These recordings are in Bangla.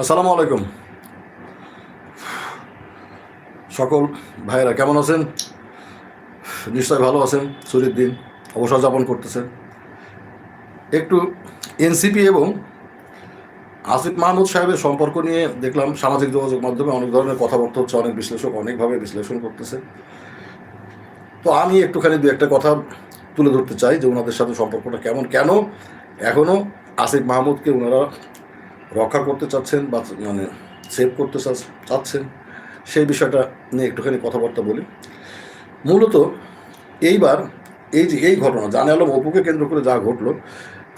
আসসালামু আলাইকুম। সকল ভাইয়েরা কেমন আছেন? নিশ্চয় ভালো আছেন ছুটির দিন, অবসর যাপন করতেছেন। একটু এনসিপি এবং আসিফ মাহমুদ সাহেবের সম্পর্ক নিয়ে দেখলাম, সামাজিক যোগাযোগ মাধ্যমে অনেক ধরনের কথাবার্তা হচ্ছে, অনেক বিশ্লেষক অনেকভাবে বিশ্লেষণ করতেছে। তো আমি একটুখানি দু একটা কথা তুলে ধরতে চাই যে ওনাদের সাথে সম্পর্কটা কেমন, কেন এখনও আসিফ মাহমুদকে ওনারা রক্ষা করতে চাচ্ছেন বা মানে সেভ করতে চাচ্ছেন, সেই বিষয়টা নিয়ে একটুখানি কথাবার্তা বলি। মূলত এইবার এই যে এই ঘটনা, জানে আলম অপুকে কেন্দ্র করে যা ঘটলো,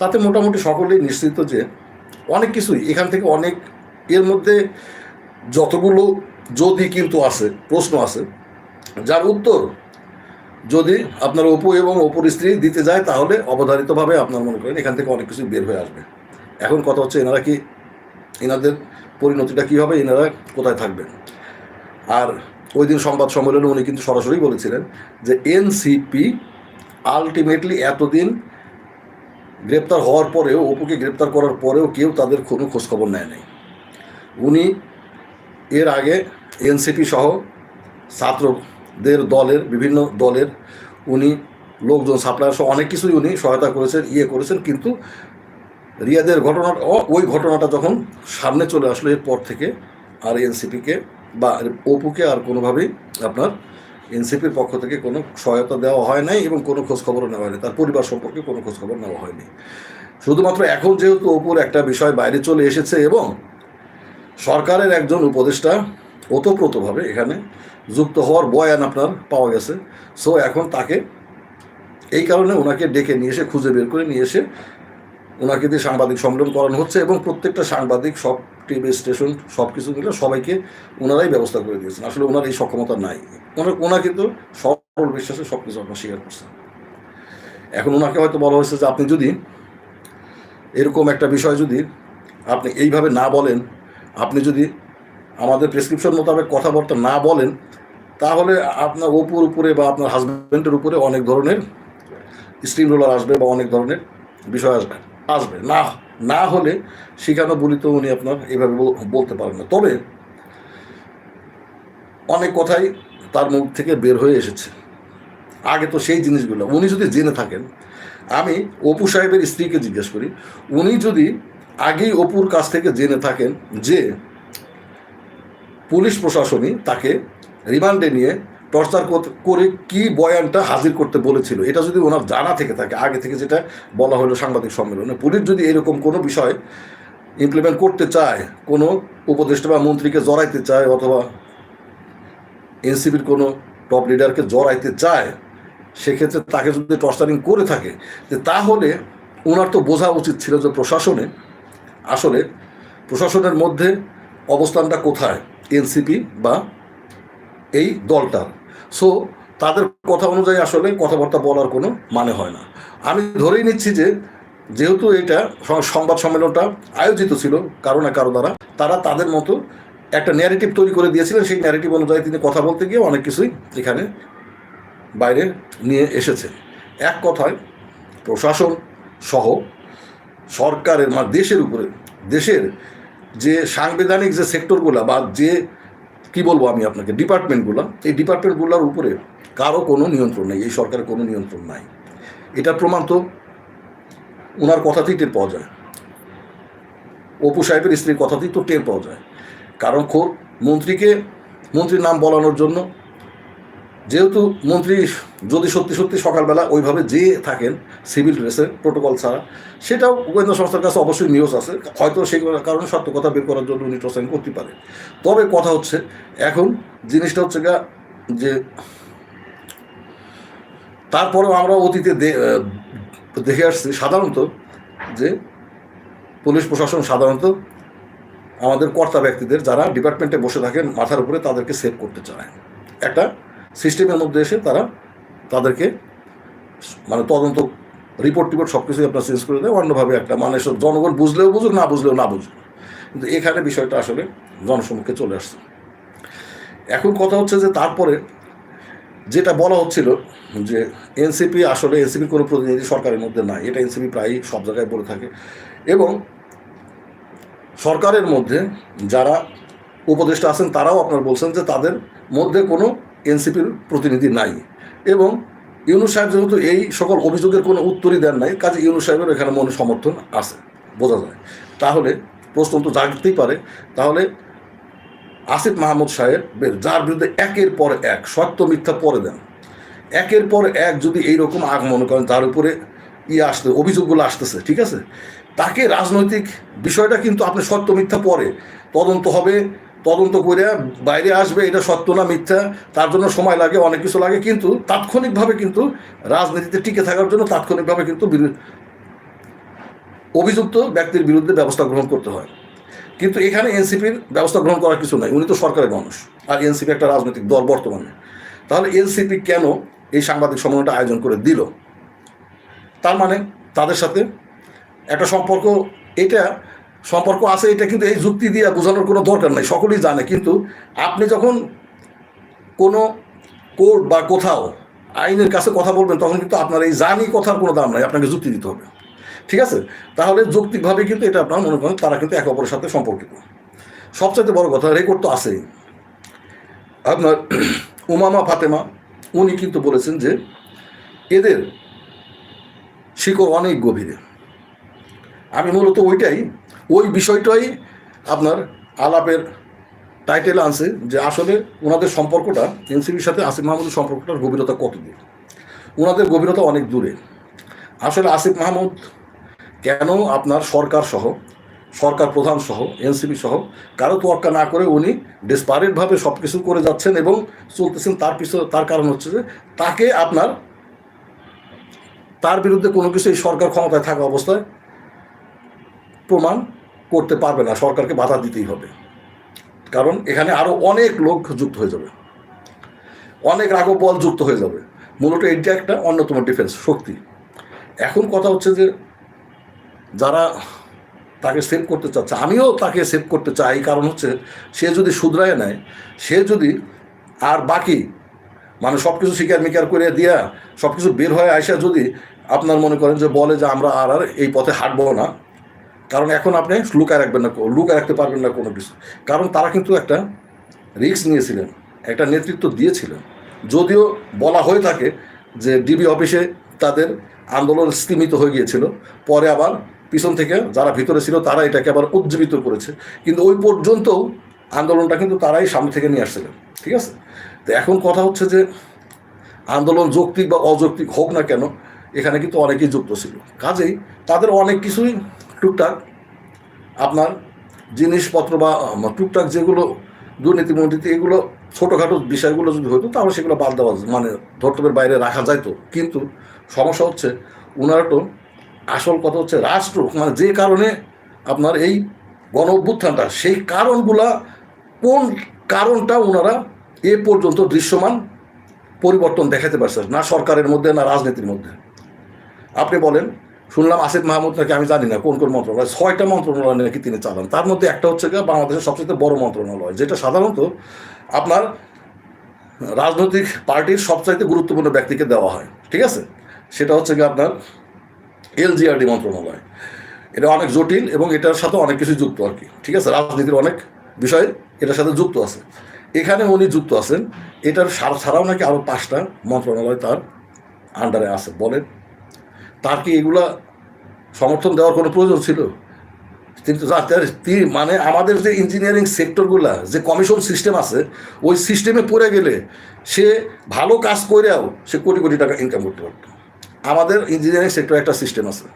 তাতে মোটামুটি সকলেই নিশ্চিত যে অনেক কিছুই, এখান থেকে অনেক, এর মধ্যে যতগুলো যদি কিন্তু আছে, প্রশ্ন আছে, যার উত্তর যদি আপনার অপু এবং অপুর স্ত্রী দিতে যায়, তাহলে অবধারিতভাবে আপনার মনে করেন এখান থেকে অনেক কিছু বের হয়ে আসবে। এখন কথা হচ্ছে এনারা কি এনাদের পরিণতিটা কী হবে? এনারা কোথায় থাকবেন? আর ওই দিন সংবাদ সম্মেলনে উনি কিন্তু সরাসরি বলেছিলেন যে এনসিপি আলটিমেটলি এতদিন গ্রেপ্তার হওয়ার পরেও, অপুকে গ্রেপ্তার করার পরেও কেউ তাদের কোনো খোঁজখবর নেয় নাই। উনি এর আগে এনসিপি সহ ছাত্রদের দলের, বিভিন্ন দলের উনি লোকজন, সাপ্লায়ার সহ অনেক কিছুই উনি সহায়তা করেছেন ইয়ে করেছেন, কিন্তু রিয়াদের ঘটনাটা ও- ওই ঘটনাটা যখন সামনে চলে আসলো এরপর থেকে আর এনসিপিকে বা অপুকে আর কোনোভাবেই আপনার এনসিপির পক্ষ থেকে কোনো সহায়তা দেওয়া হয় নাই এবং কোনো খোঁজখবরও নেওয়া হয়নি। তার পরিবার সম্পর্কে কোনো খোঁজখবর নেওয়া হয়নি। শুধুমাত্র এখন যেহেতু অপুর একটা বিষয় বাইরে চলে এসেছে এবং সরকারের একজন উপদেষ্টা ওতপ্রোতভাবে এখানে যুক্ত হওয়ার বয়ান আপনার পাওয়া গেছে। সো এখন তাকে এই কারণে ওনাকে ডেকে নিয়ে এসে খুঁজে বের করে নিয়ে এসে ওনাকে দিয়ে সাংবাদিক সম্মেলন করানো হচ্ছে এবং প্রত্যেকটা সাংবাদিক, সব টিভি স্টেশন সব কিছু মিলে সবাইকে ওনারাই ব্যবস্থা করে দিয়েছেন। আসলে ওনার এই সক্ষমতা নাই। ওনার ওনা কিন্তু সরল বিশ্বাসে সব কিছু আপনার স্বীকার করছেন। এখন ওনাকে হয়তো বলা হয়েছে যে আপনি যদি এরকম একটা বিষয় যদি আপনি এইভাবে না বলেন, আপনি যদি আমাদের প্রেসক্রিপশন মোতাবেক কথাবার্তা না বলেন, তাহলে আপনার অপুর উপরে বা আপনার হাজব্যান্ডের উপরে অনেক ধরনের স্টিম রোলার আসবে বা অনেক ধরনের বিষয় আসবে। আসবে। না না হলে সেখানে বলিত উনি আপনার এভাবে বলতে পারেন না। তবে অনেক কথাই তার মুখ থেকে বের হয়ে এসেছে। আগে তো সেই জিনিসগুলো, উনি যদি জেনে থাকেন, আমি অপু সাহেবের স্ত্রীকে জিজ্ঞেস করি, উনি যদি আগেই অপুর কাছ থেকে জেনে থাকেন যে পুলিশ প্রশাসনই তাকে রিমান্ডে নিয়ে টর্চার করে কি বয়ানটা হাজির করতে বলেছিল, এটা যদি ওনার জানা থেকে থাকে, আগে থেকে যেটা বলা হলো সাংবাদিক সম্মেলনে। পুলিশ যদি এরকম কোনো বিষয় ইমপ্লিমেন্ট করতে চায়, কোনো উপদেষ্টা বা মন্ত্রীকে জড়াইতে চায় অথবা এনসিপির কোনো টপ লিডারকে জড়াইতে চায়, সেক্ষেত্রে তাকে যদি টর্চারিং করে থাকে, যে তাহলে ওনার তো বোঝা উচিত ছিল যে প্রশাসনে, আসলে প্রশাসনের মধ্যে অবস্থানটা কোথায়, এনসিপি বা এই দলটার। সো তাদের কথা অনুযায়ী আসলে কথাবার্তা বলার কোনো মানে হয় না। আমি ধরেই নিচ্ছি যে, যেহেতু এটা সংবাদ সম্মেলনটা আয়োজিত ছিল কারও না কারও দ্বারা, তারা তাদের মতো একটা ন্যারেটিভ তৈরি করে দিয়েছিলেন। সেই ন্যারেটিভ অনুযায়ী তিনি কথা বলতে গিয়ে অনেক কিছুই এখানে বাইরে নিয়ে এসেছে এক কথায়, প্রশাসন সহ সরকারের মানে দেশের উপরে, দেশের যে সাংবিধানিক যে সেক্টরগুলো বা যে কি বলব আমি আপনাকে? ডিপার্টমেন্টগুলো, এই ডিপার্টমেন্টগুলোর উপরে কারও কোনো নিয়ন্ত্রণ নেই, এই সরকারের কোনো নিয়ন্ত্রণ নাই। এটার প্রমাণ তো ওনার কথাতেই টের পাওয়া যায়। অপু সাহেবের স্ত্রীর কথাতেই তো টের পাওয়া যায়। কারণ খোর মন্ত্রীকে, মন্ত্রীর নাম বলানোর জন্য যেহেতু মন্ত্রী যদি সত্যি সত্যি সকালবেলা ওইভাবে যেয়ে থাকেন সিভিল ড্রেসে প্রোটোকল ছাড়া, সেটাও গোয়েন্দা সংস্থার কাছে অবশ্যই নিউজ আছে। হয়তো সেই কারণে সত্য কথা বের করার জন্য উনি করতে পারে। তবে কথা হচ্ছে, এখন জিনিসটা হচ্ছে গা যে তারপরেও আমরা অতীতে দেখে আসছি সাধারণত যে পুলিশ প্রশাসন সাধারণত আমাদের কর্তা ব্যক্তিদের যারা ডিপার্টমেন্টে বসে থাকেন, মাথার উপরে তাদেরকে সেভ করতে চায়। একটা সিস্টেমের মধ্যে এসে তারা তাদেরকে মানে তদন্ত রিপোর্ট টিপোর্ট সব কিছুই আপনার চেঞ্জ করে দেয়, অন্যভাবে একটা মানে সব জনগণ বুঝলেও বুঝুক, না বুঝলেও না বুঝুক। কিন্তু এখানে বিষয়টা আসলে জনসম্মুখে চলে আসছে। এখন কথা হচ্ছে যে তারপরে যেটা বলা হচ্ছিল যে এনসিপি আসলে এনসিপির কোনো প্রতিনিধি সরকারের মধ্যে নাই। এটা এনসিপি প্রায়ই সব জায়গায় বলে থাকে। এবং সরকারের মধ্যে যারা উপদেষ্টা আছেন, তারাও আপনার বলছেন যে তাদের মধ্যে কোনো এনসিপির প্রতিনিধি নাই। এবং ইউনুস সাহেব যেহেতু এই সকল অভিযোগের কোনো উত্তরই দেন নাই, কাজে ইউনুস সাহেবের এখানে মনে সমর্থন আছে, বোঝা যায়। তাহলে প্রশ্ন তো জাগতেই পারে। তাহলে আসিফ মাহমুদ সাহেব যার বিরুদ্ধে একের পর এক সত্য মিথ্যা পরে দেন। একের পর এক যদি এইরকম আগ মনে করেন, তার উপরে ইয়ে আসতে, অভিযোগগুলো আসতেছে, ঠিক আছে? তাকে রাজনৈতিক বিষয়টা কিন্তু আপনি সত্য মিথ্যা পরে, তদন্ত হবে তদন্ত করে বাইরে আসবে, এটা সত্য না মিথ্যা, তার জন্য সময় লাগে, অনেক কিছু লাগে, কিন্তু তাৎক্ষণিকভাবে কিন্তু রাজনীতিতে টিকে থাকার জন্য তাৎক্ষণিকভাবে কিন্তু অভিযুক্ত ব্যক্তির বিরুদ্ধে ব্যবস্থা গ্রহণ করতে হয়। কিন্তু এখানে এনসিপির ব্যবস্থা গ্রহণ করার কিছু নাই, উনি তো সরকারের মানুষ, আর এনসিপি একটা রাজনৈতিক দল বর্তমানে। তাহলে এনসিপি কেন এই সাংবাদিক সম্মেলনটা আয়োজন করে দিল? তার মানে তাদের সাথে একটা সম্পর্ক, এটা সম্পর্ক আছে, এটা কিন্তু এই যুক্তি দিয়ে বোঝানোর কোনো দরকার নাই, সকলেই জানে। কিন্তু আপনি যখন কোনো কোর্ট বা কোথাও আইনের কাছে কথা বলবেন, তখন কিন্তু আপনার এই জানি কথার কোনো দাম নাই, আপনাকে যুক্তি দিতে হবে। ঠিক আছে? তাহলে যৌক্তিকভাবে কিন্তু এটা আপনার মনে করেন, তারা কিন্তু একে অপরের সাথে সম্পর্কিত। সবচাইতে বড় কথা রেকর্ড তো আছেই। আপনার উমামা ফাতেমা, উনি কিন্তু বলেছেন যে, এদের শিকড় অনেক গভীরে। আমি মূলত ওইটাই ওই বিষয়টাই আপনার আলাপের টাইটেল আনছে যে আসলে ওনাদের সম্পর্কটা এনসিবির সাথে আসিফ মাহমুদের সম্পর্কটার গভীরতা কত দূর ওনাদের গভীরতা অনেক দূরে। আসলে আসিফ মাহমুদ কেন আপনার সরকার সহ, সরকার প্রধান সহ এনসিপি সহ কারও তোয়াক্কা না করে উনি ডেসপারেটভাবে সব কিছু করে যাচ্ছেন এবং চলতেছেন তার পিছনে, তার কারণ হচ্ছে যে তাকে আপনার, তার বিরুদ্ধে কোনো কিছু এই সরকার ক্ষমতায় থাকা অবস্থায় প্রমাণ করতে পারবে না, সরকারকে বাধা দিতেই হবে। কারণ এখানে আরও অনেক লোক যুক্ত হয়ে যাবে। অনেক রাঘব বল যুক্ত হয়ে যাবে। মূলত এটা একটা অন্যতম ডিফেন্স শক্তি। এখন কথা হচ্ছে যে, যারা তাকে সেভ করতে চাচ্ছে, আমিও তাকে সেভ করতে চাই কারণ হচ্ছে সে যদি শুধরায় নেয়, সে যদি আর বাকি মানে সব কিছু স্বীকার মিকার করে দিয়া সব কিছু বের হয়ে আসা যদি, আপনার মনে করেন যে বলে যে আমরা আর আর এই পথে হাঁটবো না কারণ এখন আপনি লুকায় রাখবেন না, লুকায় রাখতে পারবেন না কোনো কিছু। কারণ তারা কিন্তু একটা রিস্ক নিয়েছিলেন, একটা নেতৃত্ব দিয়েছিলেন। যদিও বলা হয়ে থাকে যে ডিবি অফিসে তাদের আন্দোলন স্তীমিত হয়ে গিয়েছিল, পরে আবার পিছন থেকে যারা ভিতরে ছিল তারা এটাকে আবার উজ্জীবিত করেছে। কিন্তু ওই পর্যন্তও আন্দোলনটা কিন্তু তারাই সামনে থেকে নিয়ে আসছিলেন, ঠিক আছে? তো এখন কথা হচ্ছে যে আন্দোলন যৌক্তিক বা অযৌক্তিক হোক না কেন, এখানে কিন্তু অনেকেই যুক্ত ছিল। কাজেই তাদের অনেক কিছুই টুকটাক আপনার জিনিসপত্র বা টুকটাক যেগুলো দুর্নীতি মন্ত্রীতি এগুলো ছোটোখাটো বিষয়গুলো যদি হতো, তাহলে সেগুলো বাদ দেওয়া মানে ধর্তব্যের বাইরে রাখা যাইতো। কিন্তু সমস্যা হচ্ছে ওনারা তো আসল কথা হচ্ছে রাষ্ট্র মানে যে কারণে আপনার এই গণ অভ্যুত্থানটা, সেই কারণগুলা কোন কারণটা ওনারা এ পর্যন্ত দৃশ্যমান পরিবর্তন দেখাতে পারছে না সরকারের মধ্যে, না রাজনীতির মধ্যে? আপনি বলেন শুনলাম আসিফ মাহমুদ নাকি, আমি জানি না কোন কোন মন্ত্রণালয়, ছয়টা মন্ত্রণালয় নাকি তিনি চালান। তার মধ্যে একটা হচ্ছে গিয়ে বাংলাদেশের সবচেয়ে বড় মন্ত্রণালয়, যেটা সাধারণত আপনার রাজনৈতিক পার্টির সবচাইতে গুরুত্বপূর্ণ ব্যক্তিকে দেওয়া হয়, ঠিক আছে? সেটা হচ্ছে গিয়ে আপনার এলজিআরডি মন্ত্রণালয়। এটা অনেক জটিল এবং এটার সাথে অনেক কিছু যুক্ত আর কি, ঠিক আছে? রাজনীতির অনেক বিষয় এটার সাথে যুক্ত আছে। এখানে উনি যুক্ত আছেন, এটার ছাড়াও নাকি আরও পাঁচটা মন্ত্রণালয় তার আন্ডারে আছে, বলেন। তার কি এগুলা সমর্থন দেওয়ার কোনো প্রয়োজন ছিল? কিন্তু মানে আমাদের যে ইঞ্জিনিয়ারিং সেক্টরগুলা যে কমিশন সিস্টেম আছে, ওই সিস্টেমে পড়ে গেলে সে ভালো কাজ করেও সে কোটি কোটি টাকা ইনকাম করতে পারত। আমাদের ইঞ্জিনিয়ারিং সেক্টরে একটা সিস্টেম আছে।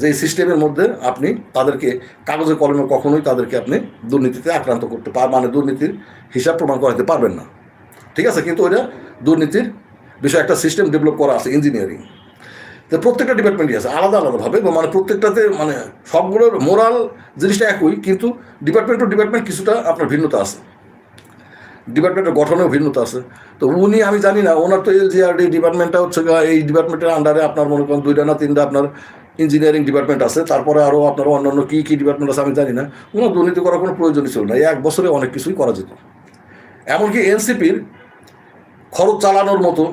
যে সিস্টেমের মধ্যে আপনি তাদেরকে কাগজে কলমে কখনোই তাদেরকে আপনি দুর্নীতিতে আক্রান্ত করতে পার মানে দুর্নীতির হিসাব প্রমাণ করাতে পারবেন না। ঠিক আছে? কিন্তু ওইটা দুর্নীতির বিষয়ে একটা সিস্টেম ডেভেলপ করা আছে ইঞ্জিনিয়ারিং প্রত্যেকটা ডিপার্টমেন্টই আছে, আলাদা আলাদাভাবে মানে প্রত্যেকটাতে মানে সবগুলোর মোরাল জিনিসটা একই, কিন্তু ডিপার্টমেন্ট টু ডিপার্টমেন্ট কিছুটা আপনার ভিন্নতা আছে। ডিপার্টমেন্টের গঠনেও ভিন্নতা আছে। তো উনি, আমি জানি না, ওনার তো এলজিআরডি ডিপার্টমেন্টটা হচ্ছে এই ডিপার্টমেন্টের আন্ডারে আপনার মনে করেন দুইটা না তিনটা আপনার ইঞ্জিনিয়ারিং ডিপার্টমেন্ট আছে। তারপরে আরও আপনার অন্যান্য কী কী ডিপার্টমেন্ট আছে আমি জানি না। ওনার দুর্নীতি করার কোনো প্রয়োজনই ছিল না। এক বছরে অনেক কিছুই করা যেত। এমনকি এনসিপির খরচ চালানোর মতো,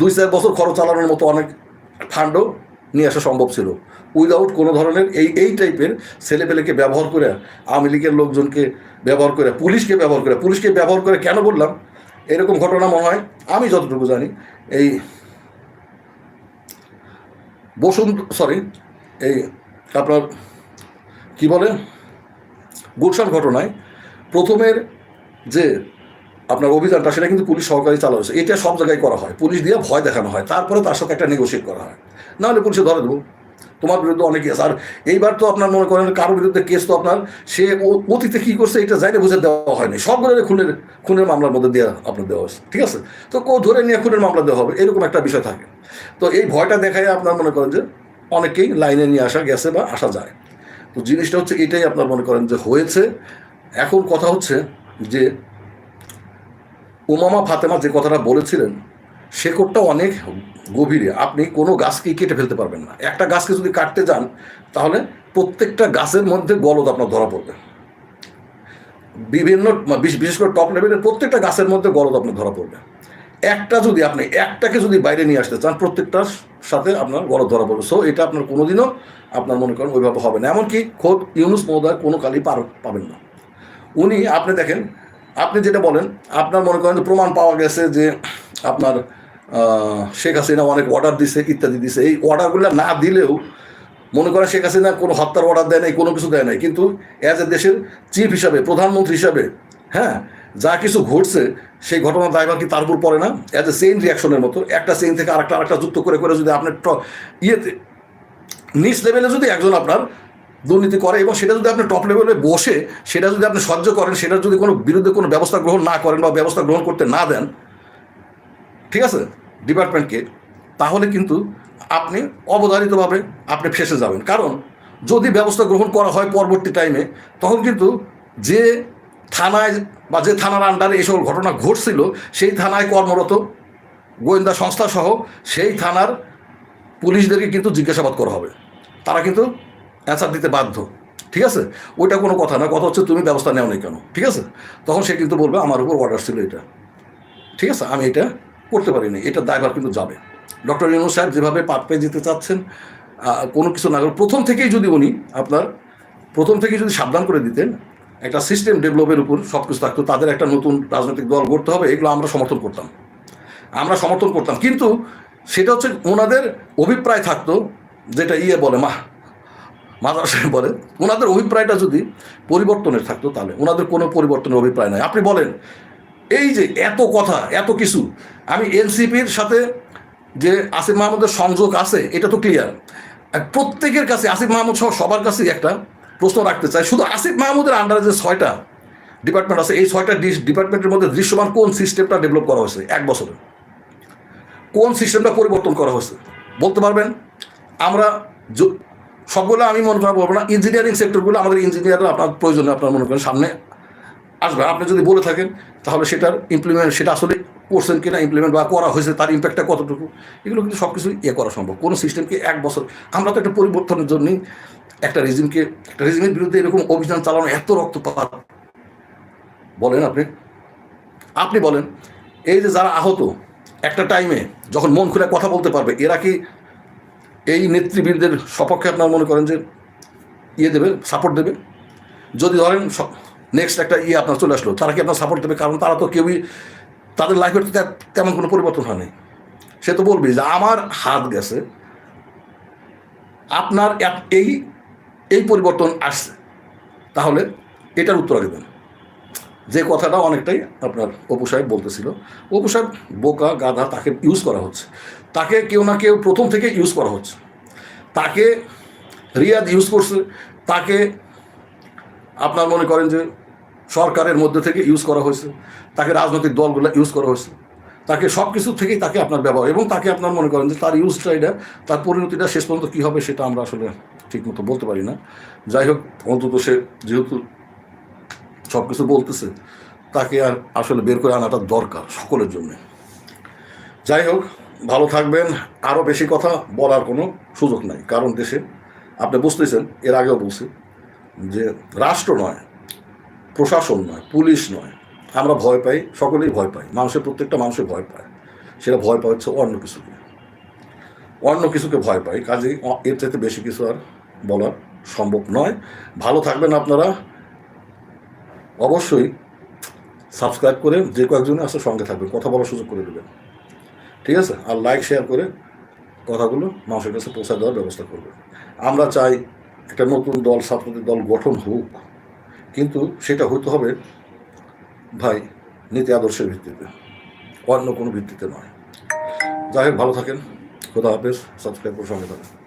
দুই চার বছর খরচ চালানোর মতো অনেক ফান্ডও নিয়ে আসা সম্ভব ছিল। উইদাউট কোনো ধরনের এই এই টাইপের ছেলেপেলেকে ব্যবহার করে, আওয়ামী লীগের লোকজনকে ব্যবহার করে, পুলিশকে ব্যবহার করে, পুলিশকে ব্যবহার করে কেন বললাম? এরকম ঘটনা মনে হয়, আমি যতটুকু জানি, এই বসন্ত সরি এই আপনার কি বলে? গুলশান ঘটনায় প্রথমের যে আপনার অভিযানটা সেটা কিন্তু পুলিশ সহকারী চালা হয়েছে। এটা সব জায়গায় করা হয়। পুলিশ দিয়ে ভয় দেখানো হয়। তারপরে তার সাথে একটা নেগোসিয়েট করা হয়। নাহলে পুলিশে ধরে দেবো। তোমার বিরুদ্ধে অনেক কেস আর এইবার তো আপনার মনে করেন কারোর বিরুদ্ধে কেস তো আপনার, সে অতীতে কী করছে এটা জাইনে বুঝে দেওয়া হয়নি। সবগুলো খুনের খুনের মামলার মধ্যে দেওয়া আপনার দেওয়া হয়েছে। ঠিক আছে? তো কেউ ধরে নিয়ে খুনের মামলা দেওয়া হবে। এরকম একটা বিষয় থাকে। তো এই ভয়টা দেখায় আপনার মনে করেন যে অনেকেই লাইনে নিয়ে আসা, গেছে বা আসা যায়। তো জিনিসটা হচ্ছে এটাই আপনার মনে করেন যে হয়েছে। এখন কথা হচ্ছে যে উমামা ফাতেমা যে কথাটা বলেছিলেন, সে শেকড়টা অনেক গভীরে। আপনি কোনো গাছকেই কেটে ফেলতে পারবেন না। একটা গাছকে যদি কাটতে যান, তাহলে প্রত্যেকটা গাছের মধ্যে গলদ আপনার ধরা পড়বে। বিভিন্ন, বিশ- বিশেষ করে টপ লেভেলের প্রত্যেকটা গাছের মধ্যে গলদ আপনার ধরা পড়বে। একটা যদি আপনি, একটাকে যদি বাইরে নিয়ে আসতে চান, প্রত্যেকটার সাথে আপনার গলদ ধরা পড়বে। সো এটা আপনার কোনোদিনও আপনার মনে করেন ওইভাবে হবে না। এমনকি খোদ ইউনুস মহোদয় কোনো কালই পার পাবেন না। উনি, আপনি দেখেন আপনি যেটা বলেন, আপনার মনে করেন প্রমাণ পাওয়া গেছে যে আপনার শেখ হাসিনা অনেক অর্ডার দিছে, ইত্যাদি দিছে। এই অর্ডারগুলো না দিলেও মনে করেন শেখ হাসিনা কোনো হত্যার অর্ডার দেয় নাই, কোনো কিছু দেয় নাই। কিন্তু অ্যাজ এ দেশের চিফ হিসাবে, প্রধানমন্ত্রী হিসাবে হ্যাঁ যা কিছু ঘটছে, সেই ঘটনার দায়ভার কি তার উপর পড়ে না? অ্যাজ এ চেইন রিয়াকশনের মতো, একটা চেইন থেকে আরেকটা আরেকটা যুক্ত করে করে যদি আপনার ইয়েতে, নিচ লেভেলে যদি একজন আপনার দুর্নীতি করে এবং সেটা যদি আপনি টপ লেভেলে বসে, সেটা যদি আপনি সহ্য করেন, সেটার যদি কোনো বিরুদ্ধে কোনো ব্যবস্থা গ্রহণ না করেন বা ব্যবস্থা গ্রহণ করতে না দেন, ঠিক আছে? ডিপার্টমেন্টকে তাহলে কিন্তু আপনি অবধারিতভাবে আপনি ফেসে যাবেন। কারণ যদি ব্যবস্থা গ্রহণ করা হয় পরবর্তী টাইমে তখন কিন্তু যে থানায় বা যে থানার আন্ডারে সকল ঘটনা ঘটছিল, সেই থানায় কর্মরত গোয়েন্দা সংস্থা সহ সেই থানার পুলিশদেরকে কিন্তু জিজ্ঞাসাবাদ করা হবে। তারা কিন্তু অ্যান্সার দিতে বাধ্য, ঠিক আছে? ওইটা কোনো কথা না, কথা হচ্ছে তুমি ব্যবস্থা নেও নি কেন, ঠিক আছে? তখন সে কিন্তু বলবে, আমার উপর অর্ডার ছিল এটা। ঠিক আছে? আমি এটা করতে পারিনি, এটা দায়ভার কিন্তু যাবে। ডক্টর ইউনুস সাহেব যেভাবে পাত পেয়ে যেতে চাচ্ছেন কোনো কিছু না প্রথম থেকেই যদি উনি আপনার, প্রথম থেকেই যদি সাবধান করে দিতেন, একটা সিস্টেম ডেভেলপের উপর সব কিছু থাকতো, তাদের একটা নতুন রাজনৈতিক দল গড়তে হবে, এগুলো আমরা সমর্থন করতাম। আমরা সমর্থন করতাম, কিন্তু সেটা হচ্ছে ওনাদের অভিপ্রায় থাকতো, যেটা ইয়ে বলে মা মাদার সাহেব বলে, ওনাদের অভিপ্রায়টা যদি পরিবর্তনের থাকতো তাহলে, ওনাদের কোনো পরিবর্তনের অভিপ্রায় নাই। আপনি বলেন, এই যে এত কথা, এত কিছু, আমি এনসিপির সাথে যে আসিফ মাহমুদের সংযোগ আছে, এটা তো ক্লিয়ার প্রত্যেকের কাছে, আসিফ মাহমুদ সহ সবার কাছে একটা প্রশ্ন রাখতে চাই, শুধু আসিফ মাহমুদের আন্ডারে যে ছয়টা ডিপার্টমেন্ট আছে, এই ছয়টা ডিপার্টমেন্টের মধ্যে দৃশ্যমান কোন সিস্টেমটা ডেভেলপ করা হয়েছে এক বছরে? কোন সিস্টেমটা পরিবর্তন করা হয়েছে? বলতে পারবেন, আমরা সবগুলো আমি মনে করা বলব না ইঞ্জিনিয়ারিং সেক্টরগুলো আমাদের ইঞ্জিনিয়াররা আপনার প্রয়োজনে আপনার মনে করেন সামনে আসবে। আপনি যদি বলে থাকেন, তাহলে সেটার ইমপ্লিমেন্ট সেটা আসলে করছেন কিনা ইমপ্লিমেন্ট বা করা হয়েছে, তার ইম্প্যাক্টটা কতটুকু, এগুলো কিন্তু সব কিছু ইয়ে করা সম্ভব। কোনো সিস্টেমকে এক বছর, আমরা তো একটা পরিবর্তনের জন্যই একটা রেজিমকে একটা রেজিমের বিরুদ্ধে এরকম অভিযান চালানো, এত রক্তপাত। বলেন আপনি। আপনি বলেন, এই যে যারা আহত, একটা টাইমে যখন মন খুলে কথা বলতে পারবে, এরা কি এই নেতৃবৃন্দের সপক্ষে আপনার মনে করেন যে ইয়ে দেবে সাপোর্ট দেবে যদি ধরেন নেক্সট একটা ইয়ে আপনার চলে আসলো, তারা কি আপনার সাপোর্ট দেবে? কারণ তারা তো কেউই, তাদের লাইফের তেমন কোনো পরিবর্তন হয়নি সে তো বলবে যে আমার হাত গেছে, আপনার এই এই পরিবর্তন আসছে। তাহলে এটার উত্তর দেবেন যে কথাটা অনেকটাই আপনার অপু সাহেব বলতেছিল। অপু সাহেব বোকা, গাধা, তাকে ইউজ করা হচ্ছে। তাকে কেউ না কেউ প্রথম থেকে ইউজ করা হচ্ছে। তাকে রিয়াদ ইউজ করছে। তাকে আপনার মনে করেন যে সরকারের মধ্যে থেকে ইউজ করা হয়েছে। তাকে রাজনৈতিক দলগুলো ইউজ করা হয়েছে। তাকে সব কিছু থেকেই তাকে আপনার ব্যবহার এবং তাকে আপনার মনে করেন যে তার ইউজটা এটা, তার পরিণতিটা শেষ পর্যন্ত কী হবে সেটা আমরা আসলে ঠিকমতো বলতে পারি না। যাই হোক, অন্তত সে যেহেতু সব কিছু বলতেছে, তাকে আর আসলে বের করে আনাটা দরকার সকলের জন্য। যাই হোক, ভালো থাকবেন। আরও বেশি কথা বলার কোনো সুযোগ নাই, কারণ দেশে, আপনি বুঝতেছেন, এর আগেও বলছি, যে রাষ্ট্র নয়, প্রশাসন নয়, পুলিশ নয়। আমরা ভয় পাই, সকলেই ভয় পাই মানুষের প্রত্যেকটা মানুষের ভয় পায়। সেটা ভয় পাওয়া হচ্ছে অন্য কিছুকে অন্য কিছুকে ভয় পাই, কাজেই এর চাইতে বেশি কিছু আর বলা সম্ভব নয়। ভালো থাকবেন আপনারা। অবশ্যই সাবস্ক্রাইব করে যে কয়েকজনে আছে সঙ্গে থাকবেন, কথা বলার সুযোগ করে দেবেন। ঠিক আছে? আর লাইক শেয়ার করে কথাগুলো মানুষের কাছে পৌঁছে দেওয়ার ব্যবস্থা করবেন। আমরা চাই একটা নতুন দল, ছাত্রদের দল গঠন হোক, কিন্তু সেটা হতে হবে ভাই নীতি আদর্শের ভিত্তিতে, অন্য কোনো ভিত্তিতে নয়। যাই হোক, ভালো থাকেন, খোদা হাফেজ সাবস্ক্রাইব করে সঙ্গে থাকেন।